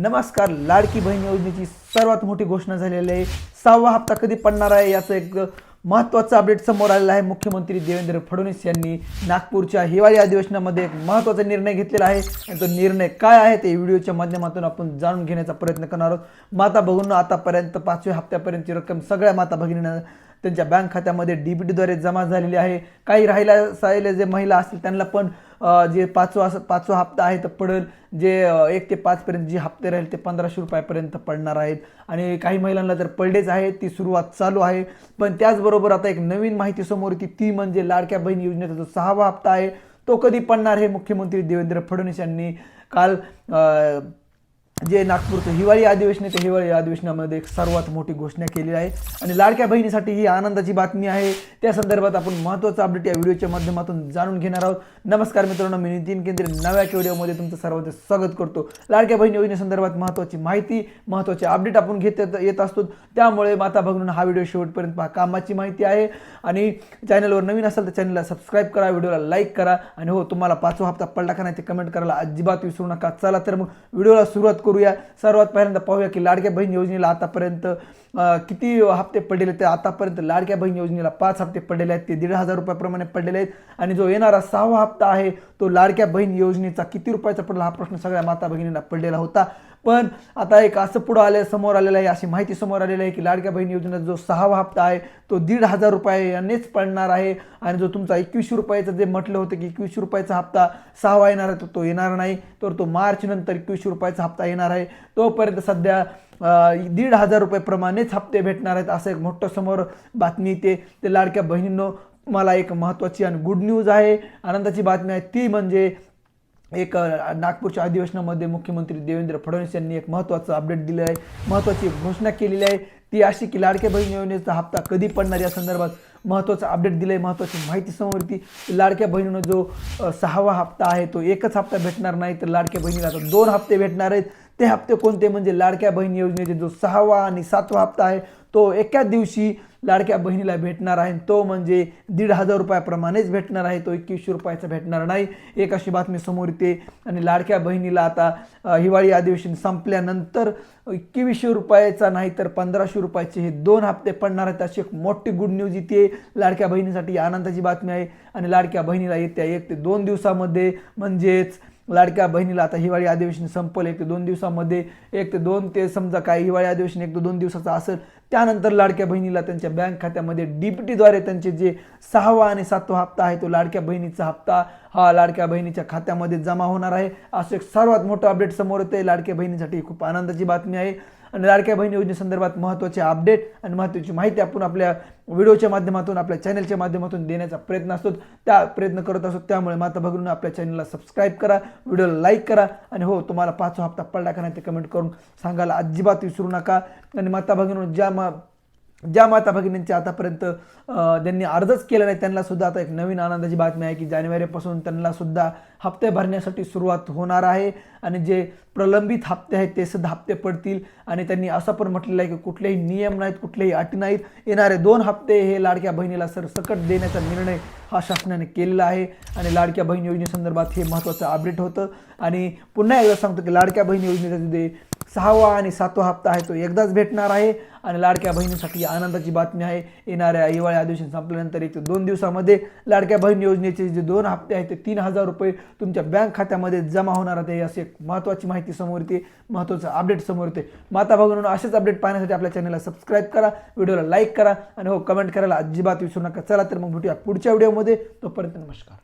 नमस्कार लाडकी बहीण योजनेची सर्वात मोठी घोषणा झालेली आहे. सहावा हप्ता कधी पडणार आहे याचं एक महत्त्वाचं अपडेट समोर आलेलं आहे. मुख्यमंत्री देवेंद्र फडणवीस यांनी नागपूरच्या हिवाळी अधिवेशनामध्ये एक महत्त्वाचा निर्णय घेतलेला आहे. आणि तो निर्णय काय आहे ते व्हिडिओच्या माध्यमातून आपण जाणून घेण्याचा प्रयत्न करणार आहोत. माता बघून आतापर्यंत पाचव्या हप्त्यापर्यंतची रक्कम सगळ्या माता भगिनींना त्यांच्या बँक खात्यामध्ये डीबीटीद्वारे जमा झालेली आहे. काही राहिल्या सायले जे महिला असतील त्यांना पण जे पाचवा पाचवा हप्ता आहे तर पडेल जे एक ते पाचपर्यंत जे हप्ते राहील ते पंधराशे रुपयापर्यंत पडणार आहेत. आणि काही महिलांना जर पडलेच आहे ती सुरुवात चालू आहे. पण त्याचबरोबर आता एक नवीन माहिती समोर येते ती म्हणजे लाडक्या बहीण योजनेचा जो सहावा हप्ता आहे तो कधी पडणार हे मुख्यमंत्री देवेंद्र फडणवीस यांनी काल जे नागपूरचं हिवाळी अधिवेशन आहे त्या हिवाळी अधिवेशनामध्ये एक सर्वात मोठी घोषणा केली आहे. आणि लाडक्या बहिणीसाठी ही आनंदाची बातमी आहे. त्या संदर्भात आपण महत्त्वाचा अपडेट या व्हिडिओच्या माध्यमातून जाणून घेणार आहोत. नमस्कार मित्रांनो मी नितीन केंद्रे. नव्या व्हिडिओमध्ये तुमचं सर्वांचं स्वागत करतो. लाडक्या बहिणी योजनेसंदर्भात महत्त्वाची माहिती महत्त्वाचे अपडेट आपण घेत येत- येत असतो. त्यामुळे माता भगिनींनो हा व्हिडिओ शेवटपर्यंत पहा. कामाची माहिती आहे. आणि चॅनलवर नवीन असाल तर चॅनलला सबस्क्राईब करा व्हिडिओला लाईक करा. आणि हो तुम्हाला पाचवा हप्ता पडला का नाही ते कमेंट करायला अजिबात विसरू नका. चला तर मग व्हिडिओला सुरुवात करूया. सर्वात पहिल्यांदा पाहूया की लाडक्या बहीण योजनेला आतापर्यंत किती हप्ते पडलेले ते आतापर्यंत लाडक्या बहीण योजनेला पाच हप्ते पडलेले आहेत. ते दीड हजार रुपयाप्रमाणे पडलेले आहेत. आणि जो येणारा सहावा हप्ता आहे तो लाडक्या बहीण योजनेचा किती रुपयाचा पडला हा प्रश्न सगळ्या माता भगिनींना पडलेला होता. पण आता एक असं पुढं आलं समोर आलेलं आहे अशी माहिती समोर आलेली आहे की लाडक्या बहीण योजनेचा जो सहावा हप्ता आहे तो दीड हजार रुपये यांनीच पडणार आहे आणि जो तुमचा एकवीसशे रुपयाचं जे म्हटलं होतं की एकवीसशे रुपयाचा हप्ता सहावा येणार आहे तो तो येणार नाही. तर तो मार्च नंतर एकवीसशे रुपयाचा हप्ता येणार आहे. तोपर्यंत सध्या दीड हजार रुपयेप्रमाणेच हप्ते भेटणार आहेत असं एक मोठं समोर बातमी येते. ते लाडक्या बहिणींनो मला एक महत्त्वाची आणि गुड न्यूज आहे. आनंदाची बातमी आहे. ती म्हणजे एक नागपूरच्या अधिवेशनामध्ये मुख्यमंत्री देवेंद्र फडणवीस यांनी एक महत्त्वाचं अपडेट दिलं आहे. महत्त्वाची घोषणा केलेली आहे. ती अशी की लाडक्या बहीण योजनेचा हप्ता कधी पडणार या संदर्भात महत्त्वाचं अपडेट दिलं आहे. महत्त्वाची माहिती समोर येते लाडक्या बहिणीनं जो सहावा हप्ता आहे तो एकच हप्ता भेटणार नाही. तर लाडक्या बहिणीला आता दोन हप्ते भेटणार आहेत. ते हप्ते कोणते? म्हणजे लाडक्या बहीण योजनेचे जो सहावा आणि सातवा हप्ता आहे तो एकाच दिवशी लाडक्या बहिणीला भेटणार आहे. तो म्हणजे दीड हजार रुपयाप्रमाणेच भेटणार आहे. तो एकवीसशे रुपयाचा भेटणार नाही. एक अशी बातमी समोर येते. आणि लाडक्या बहिणीला आता हिवाळी अधिवेशन संपल्यानंतर एकवीसशे रुपयाचा नाही तर पंधराशे रुपयाचे हे दोन हप्ते पडणार आहेत. अशी एक मोठी गुड न्यूज इथे लाडक्या बहिणीसाठी आनंदाची बातमी आहे. आणि लाडक्या बहिणीला येत्या एक ते दोन दिवसामध्ये म्हणजेच लाडक्या बहिणीला आता हिवाळी अधिवेशन संपलं एक ते दोन दिवसामध्ये एक ते दोन ते समजा काय हिवाळी अधिवेशन एक ते दोन दिवसाचं असेल त्यानंतर लाडक्या बहिणीला त्यांच्या बँक खात्यामध्ये डीपीटीद्वारे त्यांचे जे सहावा आणि सातवा हप्ता आहे तो लाडक्या बहिणीचा हप्ता हा लाडक्या बहिणीच्या खात्यामध्ये जमा होणार आहे. असं एक सर्वात मोठं अपडेट समोर येतं लाडक्या बहिणीसाठी खूप आनंदाची बातमी आहे. आणि लाडक्या बहिणी योजनेसंदर्भात महत्त्वाचे अपडेट आणि महत्त्वाची माहिती आपण आपल्या व्हिडिओच्या माध्यमातून आपल्या चॅनलच्या माध्यमातून देण्याचा प्रयत्न असतो. त्या प्रयत्न करत असतो त्यामुळे माता भगिनींनो आपल्या चॅनलला सबस्क्राईब करा व्हिडिओला लाईक करा आणि हो तुम्हाला पाचवा हप्ता पडला का नाही ते कमेंट करून सांगायला अजिबात विसरू नका. आणि माता भगिनींनो ज्या मा ज्या माता भगिनींचे आतापर्यंत त्यांनी अर्जच केला नाही त्यांना सुद्धा आता एक नवीन आनंदाची बातमी आहे की जानेवारीपासून त्यांना सुद्धा हप्ते भरण्यासाठी सुरुवात होणार आहे. आणि जे प्रलंबित हप्ते आहेत ते सुद्धा हप्ते पडतील. आणि त्यांनी असं पण म्हटलेलं आहे की कुठलेही नियम नाहीत कुठलेही अटी नाहीत. येणारे दोन हप्ते हे लाडक्या बहिणीला सरसकट देण्याचा निर्णय हा शासनाने केलेला आहे. आणि लाडक्या बहीण योजनेसंदर्भात हे महत्त्वाचं अपडेट होतं. आणि पुन्हा एकदा सांगतो की लाडक्या बहीण योजनेचा जे सहावा आणि सातवा हप्ता आहे तो एकदाच भेटणार आहे. आणि लाडक्या बहिणीसाठी आनंदाची बातमी आहे येणाऱ्या हिवाळी अधिवेशन संपल्यानंतर एक ते दोन दिवसामध्ये लाडक्या बहीण योजनेचे जे दोन हप्ते आहेत ते तीन हजार रुपये तुमच्या बँक खात्यामध्ये जमा होणार आहे अशी एक महत्त्वाची माहिती समोर येते महत्त्वाचं अपडेट समोर येते. माता भगवान असेच अपडेट पाहण्यासाठी आपल्या चॅनलला सबस्क्राईब करा व्हिडिओला लाईक करा आणि हो कमेंट करायला अजिबात विसरू नका. चला तर मग भेटूया पुढच्या व्हिडिओमध्ये तोपर्यंत नमस्कार.